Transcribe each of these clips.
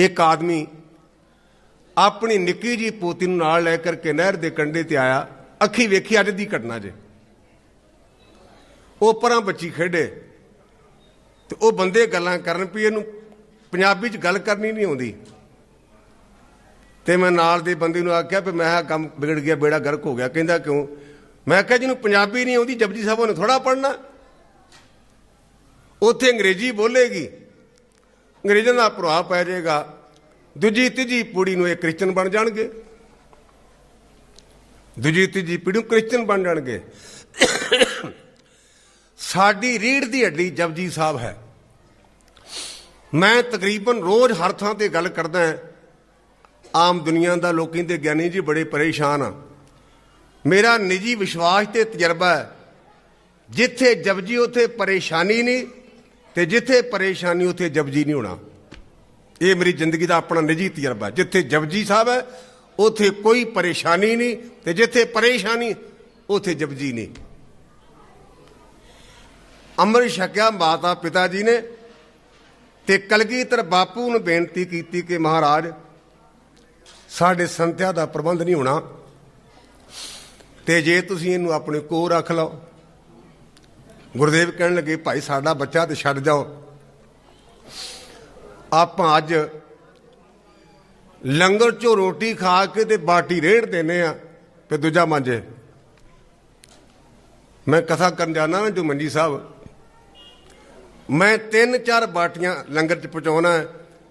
ਇੱਕ ਆਦਮੀ ਆਪਣੀ ਨਿੱਕੀ ਜੀ ਪੋਤੀ ਨੂੰ ਨਾਲ ਲੈ ਕਰਕੇ ਨਹਿਰ ਦੇ ਕੰਢੇ ਤੇ ਆਇਆ, ਅੱਖੀ ਵੇਖੀ ਅੱਜ ਦੀ ਘਟਨਾ ਜੇ। ਉਹ ਪਰਾਂ ਬੱਚੀ ਖੇਡੇ ਤੇ ਉਹ ਬੰਦੇ ਗੱਲਾਂ ਕਰਨ ਵੀ ਇਹਨੂੰ ਪੰਜਾਬੀ 'ਚ ਗੱਲ ਕਰਨੀ ਨਹੀਂ ਆਉਂਦੀ। ਤੇ ਮੈਂ ਨਾਲ ਦੇ ਬੰਦੇ ਨੂੰ ਆਖਿਆ ਵੀ ਮੈਂ ਆਹ ਕੰਮ ਵਿਗੜ ਗਿਆ, ਬੇੜਾ ਗਰਕ ਹੋ ਗਿਆ। ਕਹਿੰਦਾ ਕਿਉਂ? ਮੈਂ ਕਿਹਾ, ਜਿਹਨੂੰ ਪੰਜਾਬੀ ਨਹੀਂ ਆਉਂਦੀ, ਜਪਜੀ ਸਾਹਿਬ ਉਹਨੇ ਥੋੜਾ ਪੜਨਾ ਉੱਥੇ ਅੰਗਰੇਜ਼ੀ ਬੋਲੇਗੀ। ਅੰਗਰੇਜ਼ਾਂ ਦਾ ਪ੍ਰਭਾਵ ਪੈ ਜਾਏਗਾ, ਦੂਜੀ ਤੀਜੀ ਪੀੜ੍ਹੀ ਨੂੰ ਇਹ ਕ੍ਰਿਸਚਨ ਬਣ ਜਾਣਗੇ। ਦੂਜੀ ਤੀਜੀ ਪੀੜੀ ਨੂੰ ਕ੍ਰਿਸਚਨ ਬਣ ਜਾਣਗੇ। ਸਾਡੀ ਰੀੜ ਦੀ ਹੱਡੀ ਜਪਜੀ ਸਾਹਿਬ ਹੈ। ਮੈਂ ਤਕਰੀਬਨ ਰੋਜ਼ ਹਰ ਥਾਂ ਤੇ ਗੱਲ ਕਰਦਾ ਆਮ ਦੁਨੀਆ ਦਾ ਲੋਕੀ ਦੇ ਗਿਆਨੀ ਜੀ ਬੜੇ ਪਰੇਸ਼ਾਨ ਆ। ਮੇਰਾ ਨਿੱਜੀ ਵਿਸ਼ਵਾਸ ਤੇ ਤਜਰਬਾ ਹੈ। ਜਿੱਥੇ ਜਪਜੀ ਉਥੇ ਪਰੇਸ਼ਾਨੀ ਨਹੀਂ ਤੇ ਜਿੱਥੇ ਪਰੇਸ਼ਾਨੀ, ਉਥੇ ਜਪਜੀ ਨਹੀਂ ਹੋਣਾ। ਇਹ ਮੇਰੀ ਜ਼ਿੰਦਗੀ ਦਾ ਆਪਣਾ ਨਿੱਜੀ ਤਜਰਬਾ ਜਿੱਥੇ ਜਪਜੀ ਸਾਹਿਬ ਹੈ, ਉਥੇ ਕੋਈ ਪਰੇਸ਼ਾਨੀ ਨਹੀਂ ਤੇ ਜਿੱਥੇ ਪਰੇਸ਼ਾਨੀ, ਉਥੇ ਜਪਜੀ ਨਹੀਂ। ਅੰਮ੍ਰਿਤ ਛਕਿਆ ਮਾਤਾ ਪਿਤਾ ਜੀ ਨੇ ਤੇ ਕਲਗੀਧਰ ਬਾਪੂ ਨੂੰ ਬੇਨਤੀ ਕੀਤੀ ਕਿ ਮਹਾਰਾਜ, ਸਾਡੇ ਸੰਥਿਆ ਦਾ ਪ੍ਰਬੰਧ ਨਹੀਂ ਹੋਣਾ ਤੇ ਜੇ ਤੁਸੀਂ ਇਹਨੂੰ ਆਪਣੇ ਕੋਲ ਰੱਖ ਲਓ ਗੁਰਦੇਵ ਕਹਿਣ ਲੱਗੇ, ਭਾਈ, ਸਾਡਾ ਬੱਚਾ ਤੇ ਛੱਡ ਜਾਓ। ਆਪਾਂ ਅੱਜ ਲੰਗਰ ਚੋਂ ਰੋਟੀ ਖਾ ਕੇ ਤੇ ਬਾਟੀ ਰੇੜ ਦਿੰਨੇ ਆ ਤੇ ਦੂਜਾ ਮੰਜੇ। ਮੈਂ ਕਥਾ ਕਰਨ ਜਾਣਾ ਨਾ ਜੋ ਮੰਜੀ ਸਾਹਿਬ। ਮੈਂ ਤਿੰਨ ਚਾਰ ਬਾਟੀਆਂ ਲੰਗਰ ਚ ਪਹੁੰਚਾਉਣਾ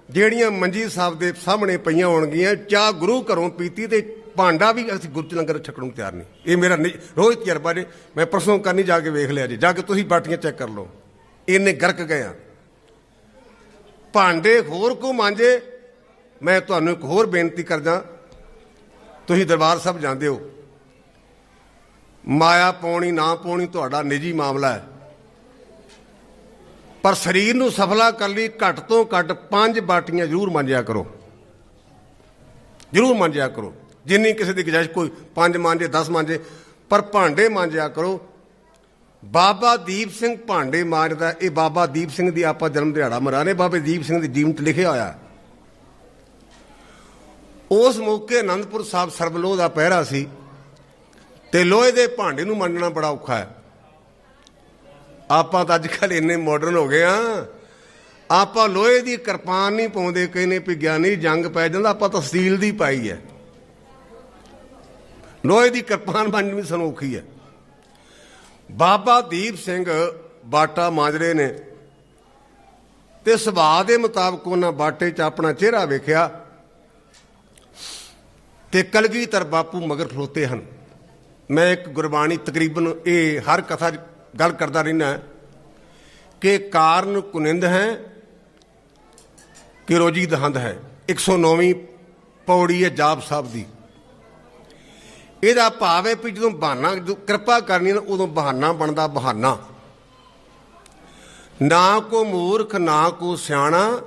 ਜਿਹੜੀਆਂ ਮੰਜੀ ਸਾਹਿਬ ਦੇ ਸਾਹਮਣੇ ਪਈਆਂ ਹੋਣਗੀਆਂ, ਚਾਹ ਗੁਰੂ ਘਰੋਂ ਪੀਤੀ ਤੇ ਭਾਂਡਾ ਵੀ ਅਸੀਂ ਗੁਰੂ ਚ ਲੰਗਰ ਛਕਣ ਨੂੰ ਤਿਆਰ ਨਹੀਂ। ਇਹ ਮੇਰਾ ਨਿ- ਰੋਜ਼ ਤਜਰਬਾ ਜੇ, ਮੈਂ ਪਰਸੋਂ ਕਰਨੀ ਜਾ ਕੇ ਵੇਖ ਲਿਆ ਜੀ। ਜਾ ਕੇ ਤੁਸੀਂ ਬਾਟੀਆਂ ਚੈੱਕ ਕਰ ਲਓ। ਇੰਨੇ ਗਰਕ ਗਏ ਆ। ਭਾਂਡੇ ਹੋਰ ਕੋ ਮਾਂਜੇ, ਮੈਂ ਤੁਹਾਨੂੰ ਇੱਕ ਹੋਰ ਬੇਨਤੀ ਕਰਦਾ। ਤੁਸੀਂ ਦਰਬਾਰ ਸਾਹਿਬ ਜਾਂਦੇ ਹੋ। ਮਾਇਆ ਪਾਉਣੀ, ਨਾ ਪਾਉਣੀ ਤੁਹਾਡਾ ਨਿੱਜੀ ਮਾਮਲਾ ਹੈ। ਪਰ ਸਰੀਰ ਨੂੰ ਸਫਲਾ ਕਰਨ ਲਈ ਘੱਟ ਤੋਂ ਘੱਟ ਪੰਜ ਬਾਟੀਆਂ ਜ਼ਰੂਰ ਮੰਜਿਆ ਕਰੋ। ਜ਼ਰੂਰ ਮੰਜਿਆ ਕਰੋ। ਜਿੰਨੀ ਕਿਸੇ ਦੀ ਗੁਜਾਇਸ਼ ਕੋਈ ਪੰਜ ਮਾਂਜੇ 10 ਮਾਂਜੇ, ਪਰ ਭਾਂਡੇ ਮਾਂਜਿਆ ਕਰੋ। ਬਾਬਾ ਦੀਪ ਸਿੰਘ ਭਾਂਡੇ ਮਾਂਜਦਾ, ਇਹ ਬਾਬਾ ਦੀਪ ਸਿੰਘ ਦੀ ਆਪਾਂ ਜਨਮ ਦਿਹਾੜਾ ਮਨਾਣੇ ਬਾਬੇ ਦੀਪ ਸਿੰਘ ਦੀ ਜੀਵਨ 'ਚ ਲਿਖਿਆ ਹੋਇਆ। ਉਸ ਮੌਕੇ ਅਨੰਦਪੁਰ ਸਾਹਿਬ ਸਰਬਲੋਹ ਦਾ ਪਹਿਰਾ ਸੀ ਤੇ ਲੋਹੇ ਦੇ ਭਾਂਡੇ ਨੂੰ ਮੰਨਣਾ ਬੜਾ ਔਖਾ ਹੈ। ਆਪਾਂ ਤਾਂ ਅੱਜ ਕੱਲ ਇੰਨੇ ਮਾਡਰਨ ਹੋ ਗਏ ਆ ਆਪਾਂ ਲੋਹੇ ਦੀ ਕਿਰਪਾਨ ਨਹੀਂ ਪਾਉਂਦੇ, ਕਹਿੰਦੇ ਵੀ ਗਿਆਨੀ ਜੰਗ ਪੈ ਜਾਂਦਾ, ਆਪਾਂ ਤਾਂ ਸਟੀਲ ਦੀ ਪਾਈ ਹੈ। ਲੋਹੇ ਦੀ ਕਿਰਪਾਨ ਬਣਨੀ ਵੀ ਸਾਨੂੰ ਔਖੀ ਹੈ। ਬਾਬਾ ਦੀਪ ਸਿੰਘ ਬਾਟਾ ਮਾਜਰੇ ਨੇ ਤੇ ਸੁਭਾਅ ਦੇ ਮੁਤਾਬਕ ਉਹਨਾਂ ਬਾਟੇ 'ਚ ਆਪਣਾ ਚਿਹਰਾ ਵੇਖਿਆ ਤੇ ਕਲਗੀਧਰ ਬਾਪੂ ਮਗਰ ਖਲੋਤੇ ਹਨ। ਮੈਂ ਇੱਕ ਗੁਰਬਾਣੀ ਤਕਰੀਬਨ ਇਹ ਹਰ ਕਥਾ 'ਚ ਗੱਲ ਕਰਦਾ ਰਹਿਣਾ ਕਿ ਕਾਰਨ ਕੁਨਿੰਦ ਹੈ ਕਿ ਰੋਜੀ ਦਹੰਦ ਹੈ। 109ਵੀਂ ਪੌੜੀ ਹੈ ਜਾਪ ਸਾਹਿਬ ਦੀ। ਇਹਦਾ ਭਾਵ ਹੈ ਵੀ ਜਦੋਂ ਬਹਾਨਾ ਕਿਰਪਾ ਕਰਨੀ ਨਾ ਉਦੋਂ ਬਹਾਨਾ ਬਣਦਾ ਬਹਾਨਾ। ਨਾ ਕੋ ਮੂਰਖ, ਨਾ ਕੋ ਸਿਆਣਾ,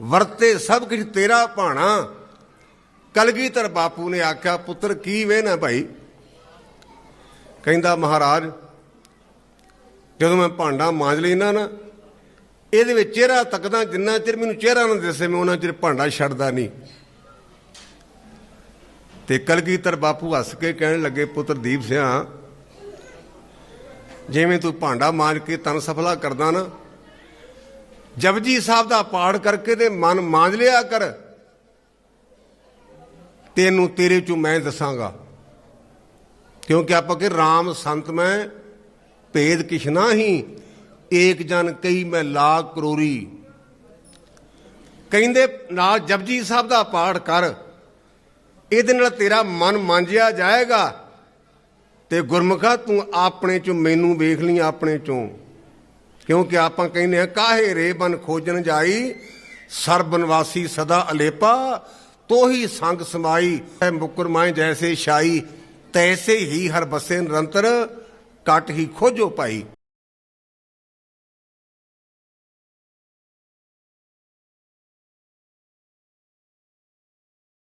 ਵਰਤੇ ਸਭ ਕੁਝ ਤੇਰਾ ਭਾਣਾ। ਕਲਗੀਧਰ ਬਾਪੂ ਨੇ ਆਖਿਆ, ਪੁੱਤਰ, ਕੀ ਵੇਨਾ ਭਾਈ? ਕਹਿੰਦਾ, ਮਹਾਰਾਜ, ਜਦੋਂ ਮੈਂ ਭਾਂਡਾ ਮਾਂਜ ਲੈਣਾ ਨਾ, ਇਹਦੇ ਵਿੱਚ ਚਿਹਰਾ ਤੱਕਦਾ, ਜਿੰਨਾ ਚਿਰ ਮੈਨੂੰ ਚਿਹਰਾ ਨਾ ਦਿਸੇ, ਮੈਂ ਉਹਨਾਂ ਚਿਰ ਭਾਂਡਾ ਛੱਡਦਾ ਨਹੀਂ। ਤੇ ਕਲਗੀਧਰ ਬਾਪੂ ਹੱਸ ਕੇ ਕਹਿਣ ਲੱਗੇ, ਪੁੱਤਰ ਦੀਪ ਸਿਆ, ਜਿਵੇਂ ਤੂੰ ਭਾਂਡਾ ਮਾਂਜ ਕੇ ਤਨ ਸਫਲਾ ਕਰਦਾ ਨਾ, ਜਪਜੀ ਸਾਹਿਬ ਦਾ ਪਾਠ ਕਰਕੇ ਤੇ ਮਨ ਮਾਂਜ ਲਿਆ ਕਰ। ਤੈਨੂੰ ਤੇਰੇ ਚੋਂ ਮੈਂ ਦੱਸਾਂਗਾ। ਕਿਉਂਕਿ ਆਪਾਂ ਕਿ RAM ਸੰਤ ਮੈਂ, ਭੇਦ ਕਿਛ ਨਾਹੀ ਏਕ ਜਨ ਕਈ ਮੈਂ ਲਾ ਕਰੋਰੀ। ਕਹਿੰਦੇ ਨਾਲ ਜਪਜੀ ਸਾਹਿਬ ਦਾ ਪਾਠ ਕਰ। ਇਹਦੇ ਨਾਲ ਤੇਰਾ ਮਨ ਮਾਂਜਿਆ ਜਾਏਗਾ ਤੇ ਗੁਰਮੁਖਾ, ਤੂੰ ਆਪਣੇ ਚੋਂ ਮੈਨੂੰ ਵੇਖ ਲਈ ਆਪਣੇ ਚੋਂ। ਕਿਉਂਕਿ ਆਪਾਂ ਕਹਿੰਦੇ ਆ ਕਾਹੇ ਰੇ ਬਨ ਖੋਜਣ ਜਾਈ ਸਰਬਨਵਾਸੀ ਸਦਾ ਅਲੇਪਾ, ਤੋਹੀ ਸੰਗ ਸਮਾਈ ਹੈ ਮੁਕਰ ਜੈਸੇ ਸ਼ਾਈ ਤੈਸੇ ਹੀ ਹਰ ਬਸੇ ਨਿਰੰਤਰ, ਕਟ ਹੀ ਖੋਜੋ ਪਾਈ